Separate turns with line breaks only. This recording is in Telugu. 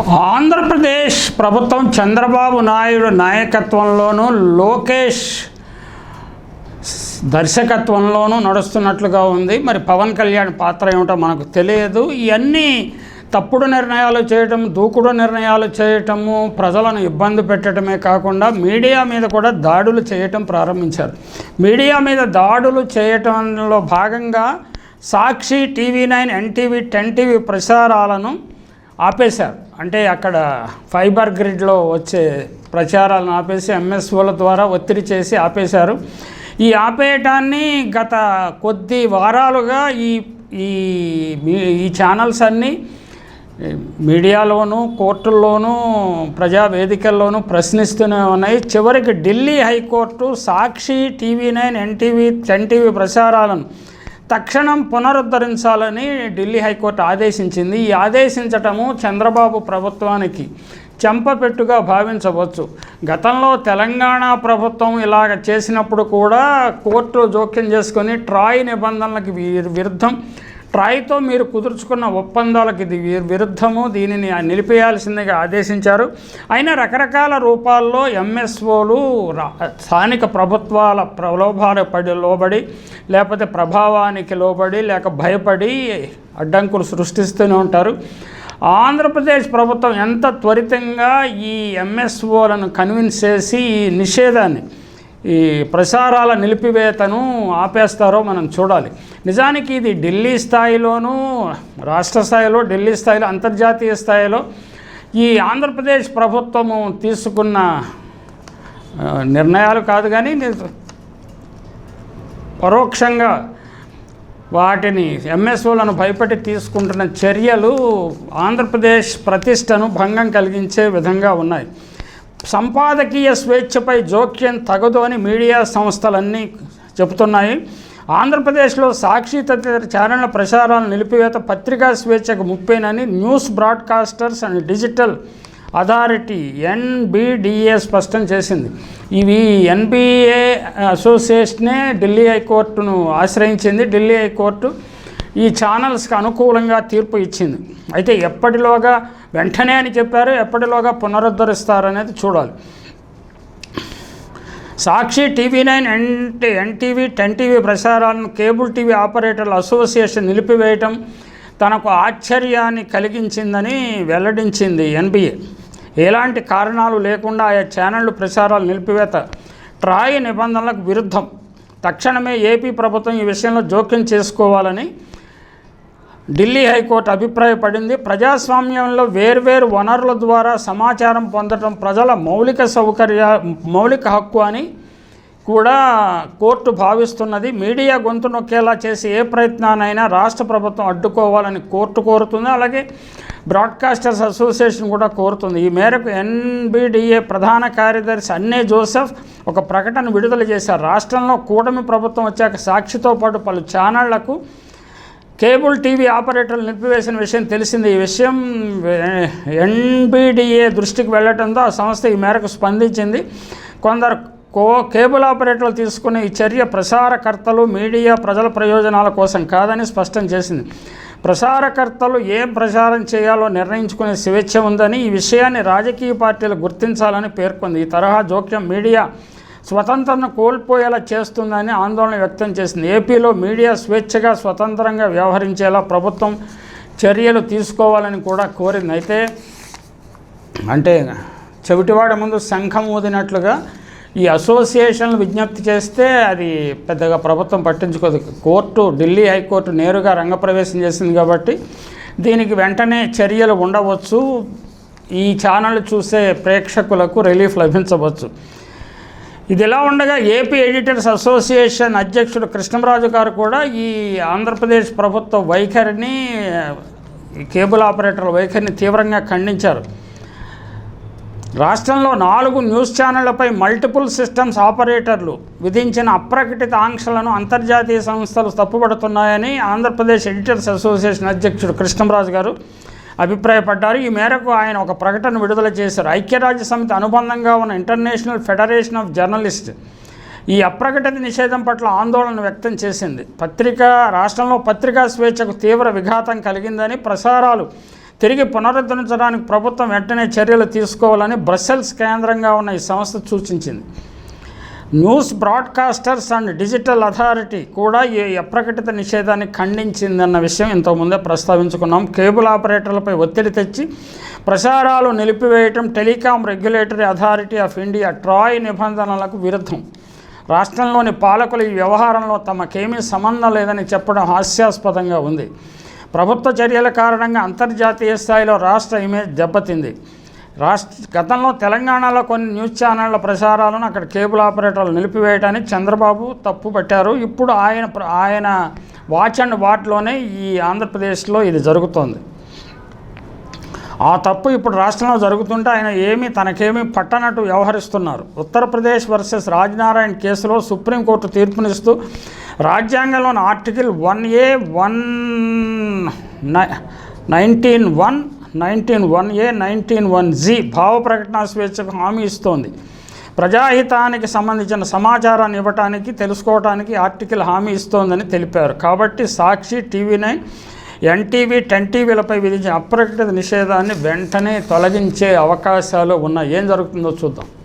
ఆంధ్రప్రదేశ్ ప్రభుత్వం చంద్రబాబు నాయుడు నాయకత్వంలోనూ లోకేష్ దర్శకత్వంలోనూ నడుస్తున్నట్లుగా ఉంది. మరి పవన్ కళ్యాణ్ పాత్ర ఏమిటో మనకు తెలియదు. ఇవన్నీ తప్పుడు నిర్ణయాలు చేయటం దూకుడు నిర్ణయాలు చేయటము ప్రజలను ఇబ్బంది పెట్టడమే కాకుండా మీడియా మీద కూడా దాడులు చేయటం ప్రారంభించారు. మీడియా మీద దాడులు చేయటంలో భాగంగా Sakshi TV nine NTV ten TV ప్రసారాలను ఆపేశారు. అంటే అక్కడ ఫైబర్ గ్రిడ్లో వచ్చే ప్రచారాలను ఆపేసి ఎంఎస్ఓల ద్వారా ఒత్తిడి చేసి ఆపేశారు. ఈ ఆపేయటాన్ని గత కొద్ది వారాలుగా ఈ ఈ ఈ ఛానల్స్ అన్నీ మీడియాలోనూ కోర్టుల్లోనూ ప్రజా వేదికల్లోనూ ప్రశ్నిస్తూనే ఉన్నాయి. చివరికి Delhi high court Sakshi TV nine NTV ten TV ప్రసారాలను తక్షణం పునరుద్ధరించాలని ఢిల్లీ హైకోర్టు ఆదేశించింది. ఈ ఆదేశించటము చంద్రబాబు ప్రభుత్వానికి చెంపపెట్టుగా భావించవచ్చు. గతంలో తెలంగాణ ప్రభుత్వం ఇలాగ చేసినప్పుడు కూడా కోర్టు జోక్యం చేసుకొని ట్రాయ్ నిబంధనలకు విరుద్ధం. ట్రాయ్తో మీరు కుదుర్చుకున్న ఒప్పందాలకు ఇది విరుద్ధము దీనిని నిలిపేయాల్సిందిగా ఆదేశించారు. అయినా రకరకాల రూపాల్లో ఎంఎస్ఓలు స్థానిక ప్రభుత్వాల ప్రలోభాలు పడి లోబడి లేకపోతే ప్రభావానికి లోబడి లేక భయపడి అడ్డంకులు సృష్టిస్తూనే ఉంటారు. ఆంధ్రప్రదేశ్ ప్రభుత్వం ఎంత త్వరితంగా ఈ ఎంఎస్ఓలను కన్విన్స్ చేసి ఈ నిషేధాన్ని ఈ ప్రసారాల నిలిపివేతను ఆపేస్తారో మనం చూడాలి. నిజానికి ఇది ఢిల్లీ స్థాయిలోనూ రాష్ట్ర స్థాయిలో ఢిల్లీ స్థాయిలో అంతర్జాతీయ స్థాయిలో ఈ ఆంధ్రప్రదేశ్ ప్రభుత్వము తీసుకున్న నిర్ణయాలు కాదు కానీ ని- పరోక్షంగా వాటిని ఎంఎస్ఓలను భయపెట్టి తీసుకుంటున్న చర్యలు ఆంధ్రప్రదేశ్ ప్రతిష్టను భంగం కలిగించే విధంగా ఉన్నాయి. సంపాదకీయ స్వేచ్ఛపై జోక్యం తగదు అని మీడియా సంస్థలన్నీ చెబుతున్నాయి. ఆంధ్రప్రదేశ్లో సాక్షి తదితర ఛానళ్ళ ప్రసారాలను నిలిపివేత పత్రికా స్వేచ్ఛకు ముప్పేనని news broadcasters and digital authority NBDA స్పష్టం చేసింది. ఇవి ఎన్బిఏ అసోసియేషనే ఢిల్లీ హైకోర్టును ఆశ్రయించింది. ఢిల్లీ హైకోర్టు ఈ ఛానల్స్కి అనుకూలంగా తీర్పు ఇచ్చింది. అయితే ఎప్పటిలోగా వెంటనే అని చెప్పారు ఎప్పటిలోగా పునరుద్ధరిస్తారనేది చూడాలి. Sakshi TV nine NT NTV ten TV ప్రసారాలను కేబుల్ టీవీ ఆపరేటర్ల అసోసియేషన్ నిలిపివేయటం తనకు ఆశ్చర్యాన్ని కలిగించిందని వెల్లడించింది ఎన్బిఏ. ఎలాంటి కారణాలు లేకుండా ఆయా ఛానళ్ళు ప్రసారాలు నిలిపివేత ట్రాయ్ నిబంధనలకు విరుద్ధం. తక్షణమే ఏపీ ప్రభుత్వం ఈ విషయంలో జోక్యం చేసుకోవాలని ఢిల్లీ హైకోర్టు అభిప్రాయపడింది. ప్రజాస్వామ్యంలో వేర్వేరు వనరుల ద్వారా సమాచారం పొందడం ప్రజల మౌలిక సౌకర్య మౌలిక హక్కు అని కూడా కోర్టు భావిస్తున్నది. మీడియా గొంతు నొక్కేలా చేసి ఏ ప్రయత్నానైనా రాష్ట్ర ప్రభుత్వం అడ్డుకోవాలని కోర్టు కోరుతుంది. అలాగే బ్రాడ్కాస్టర్స్ అసోసియేషన్ కూడా కోరుతుంది. ఈ మేరకు ఎన్బిడిఏ ప్రధాన కార్యదర్శి అన్నే జోసెఫ్ ఒక ప్రకటన విడుదల చేశారు. రాష్ట్రంలో కూటమి ప్రభుత్వం వచ్చాక సాక్షితో పాటు పలు ఛానళ్ళకు కేబుల్ టీవీ ఆపరేటర్లు నిలిపివేసిన విషయం తెలిసింది. ఈ విషయం ఎన్బిడిఏ దృష్టికి వెళ్ళడంతో ఆ సంస్థ ఈ మేరకు స్పందించింది. కొందరు కో కేబుల్ ఆపరేటర్లు తీసుకునే ఈ చర్య ప్రసారకర్తలు మీడియా ప్రజల ప్రయోజనాల కోసం కాదని స్పష్టం చేసింది. ప్రసారకర్తలు ఏం ప్రసారం చేయాలో నిర్ణయించుకునే స్వేచ్ఛ ఉందని ఈ విషయాన్ని రాజకీయ పార్టీలు గుర్తించాలని పేర్కొంది. ఈ తరహా జోక్యం మీడియా స్వతంత్రను కోల్పోయేలా చేస్తుందని ఆందోళన వ్యక్తం చేసింది. ఏపీలో మీడియా స్వేచ్ఛగా స్వతంత్రంగా వ్యవహరించేలా ప్రభుత్వం చర్యలు తీసుకోవాలని కూడా కోరింది. అయితే అంటే చెవిటివాడ ముందు శంఖం ఊదినట్లుగా ఈ అసోసియేషన్లు విజ్ఞప్తి చేస్తే అది పెద్దగా ప్రభుత్వం పట్టించుకోదు. కోర్టు ఢిల్లీ హైకోర్టు నేరుగా రంగప్రవేశం చేసింది కాబట్టి దీనికి వెంటనే చర్యలు ఉండవచ్చు. ఈ ఛానల్ చూసే ప్రేక్షకులకు రిలీఫ్ లభించవచ్చు. ఇది ఎలా ఉండగా ఏపీ ఎడిటర్స్ అసోసియేషన్ అధ్యక్షుడు కృష్ణరాజు గారు కూడా ఈ ఆంధ్రప్రదేశ్ ప్రభుత్వ వైఖరిని కేబుల్ ఆపరేటర్ల వైఖరిని తీవ్రంగా ఖండించారు. రాష్ట్రంలో నాలుగు న్యూస్ ఛానళ్ళపై మల్టిపుల్ సిస్టమ్స్ ఆపరేటర్లు విధించిన అప్రకటిత ఆంక్షలను అంతర్జాతీయ సంస్థలు తప్పుపడుతున్నాయని ఆంధ్రప్రదేశ్ ఎడిటర్స్ అసోసియేషన్ అధ్యక్షుడు కృష్ణంరాజు గారు అభిప్రాయపడ్డారు. ఈ మేరకు ఆయన ఒక ప్రకటన విడుదల చేశారు. ఐక్యరాజ్య సమితి అనుబంధంగా ఉన్న ఇంటర్నేషనల్ ఫెడరేషన్ ఆఫ్ జర్నలిస్ట్ ఈ అప్రకటిత నిషేధం పట్ల ఆందోళన వ్యక్తం చేసింది. పత్రిక రాష్ట్రంలో పత్రికా స్వేచ్ఛకు తీవ్ర విఘాతం కలిగిందని ప్రసారాలు తిరిగి పునరుద్ధరించడానికి ప్రభుత్వం వెంటనే చర్యలు తీసుకోవాలని బ్రస్సెల్స్ కేంద్రంగా ఉన్న ఈ సంస్థ సూచించింది. News broadcasters and digital authority కూడా ఈ అప్రకటిత నిషేధాన్ని ఖండించిందన్న విషయం ఇంతకుముందే ప్రస్తావించుకున్నాం. కేబుల్ ఆపరేటర్లపై ఒత్తిడి తెచ్చి ప్రసారాలు నిలిపివేయటం telecom regulatory authority of India TRAI నిబంధనలకు విరుద్ధం. రాష్ట్రంలోని పాలకులు ఈ వ్యవహారంలో తమకేమీ సంబంధం లేదని చెప్పడం హాస్యాస్పదంగా ఉంది. ప్రభుత్వ చర్యల కారణంగా అంతర్జాతీయ స్థాయిలో రాష్ట్ర ఇమేజ్ దెబ్బతింది. రాష్ట్ర గతంలో తెలంగాణలో కొన్ని న్యూస్ ఛానళ్ళ ప్రసారాలను అక్కడ కేబుల్ ఆపరేటర్లు నిలిపివేయడానికి చంద్రబాబు తప్పు పట్టారు. ఇప్పుడు ఆయన ప్ర- ఆయన వాచ్ అండ్ వాట్లోనే ఈ ఆంధ్రప్రదేశ్లో ఇది జరుగుతోంది. ఆ తప్పు ఇప్పుడు రాష్ట్రంలో జరుగుతుంటే ఆయన ఏమీ తనకేమీ పట్టనట్టు వ్యవహరిస్తున్నారు. ఉత్తరప్రదేశ్ వర్సెస్ రాజనారాయణ కేసులో సుప్రీంకోర్టు తీర్పునిస్తూ రాజ్యాంగంలోని article one A one nineteen one nineteen one A nineteen one G భావ ప్రకటన స్వేచ్ఛకు హామీ ఇస్తోంది. ప్రజాహితానికి సంబంధించిన సమాచారాన్ని ఇవ్వటానికి తెలుసుకోవటానికి ఆర్టికల్ హామీ ఇస్తోందని తెలిపారు. కాబట్టి Sakshi TV nine NTV ten టీవీలపై విధించిన అప్రకటిత నిషేధాన్ని వెంటనే తొలగించే అవకాశాలు ఉన్నాయి. ఏం జరుగుతుందో చూద్దాం.